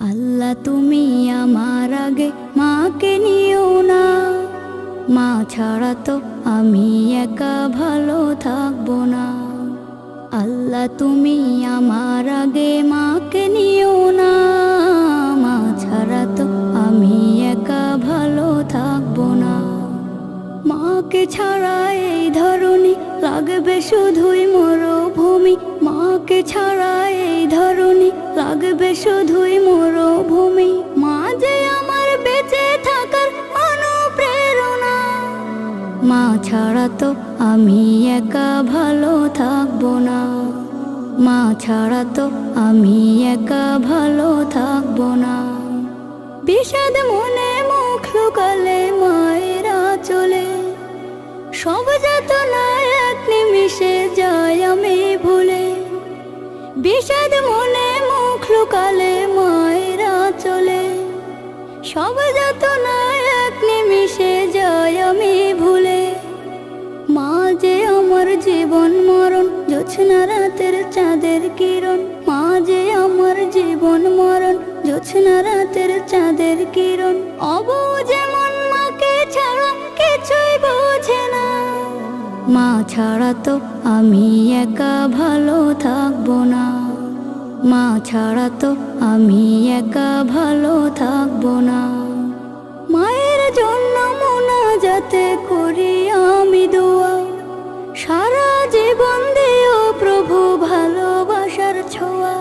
আল্লাহ তুমি আমার আগে মাকে নিও না। মা ছাড়া তো আমি একা ভালো থাকব না। আল্লাহ তুমি আমার আগে মাকে নিও না। মা ছাড়া তো আমি একা ভালো থাকব না। মাকে ছাড়া এই ধরনী লাগবে শুধুই মরুভূমি। মাকে ছাড়া এই লাগবে শুধুই মরুভূমি। মা যে আমার বেঁচে থাকার অনুপ্রেরণা। মা ছাড়া তো আমি একা ভালো থাকব না। মা ছাড়া তো আমি একা ভালো থাকব না। বিষাদ মনে মুখ লুকালে মায়েরা চলে। সব যাতনা এক নিমিষে যায় আমি ভুলে। বিষাদ মনে লুকালে মায়েরা চলে। সব যাতনা এক নিমিষে যায় আমি ভুলে। মা যে আমার জীবন মরণ, জোছনা রাতের চাঁদের কিরণ। মা যে আমার জীবন মরণ, জোছনা রাতের চাঁদের কিরণ। অবু যেমন মাকে ছাড়া কিছুই বোঝে না। মা ছাড়া তো আমি একা ভালো থাকব না। মা ছাড়া তো আমি একা ভালো থাকব না। মায়ের জন্য মোনা যাতে করি আমি দোয়া। সারা জীবন দিও প্রভু ভালোবাসার ছোঁয়া।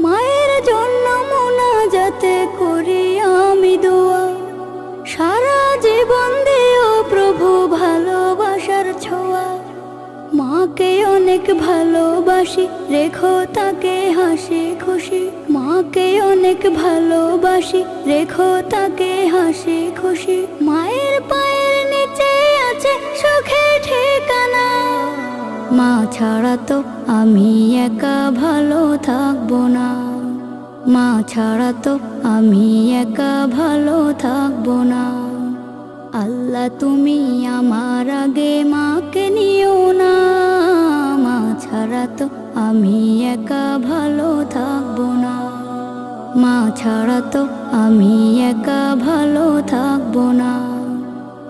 মায়ের জন্য মোনা যাতে করি আমি দোয়া। সারা জীবন দিও প্রভু ছোঁয়া মাকে অনেক ভালোবাসি, রেখো তাকে হাসি খুশি। মাকে অনেক ভালোবাসি, রেখো তাকে হাসি খুশি। মায়ের পায়ের নিচে আছে সুখে ঠিকানা। মা ছাড়া তো আমি একা ভালো থাকব না। মা ছাড়া তো আমি একা ভালো থাকব না। আল্লাহ তুমি আমার আগে মাকে একা ভালো থাকব না। মা ছাড়া তো আমি একা ভালো থাকব না।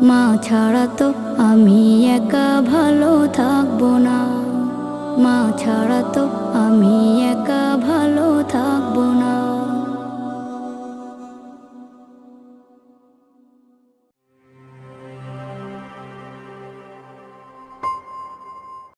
মা ছাড়া তো আমি একা ভালো থাকব না। মা ছাড়া তো আমি একা ভালো থাকব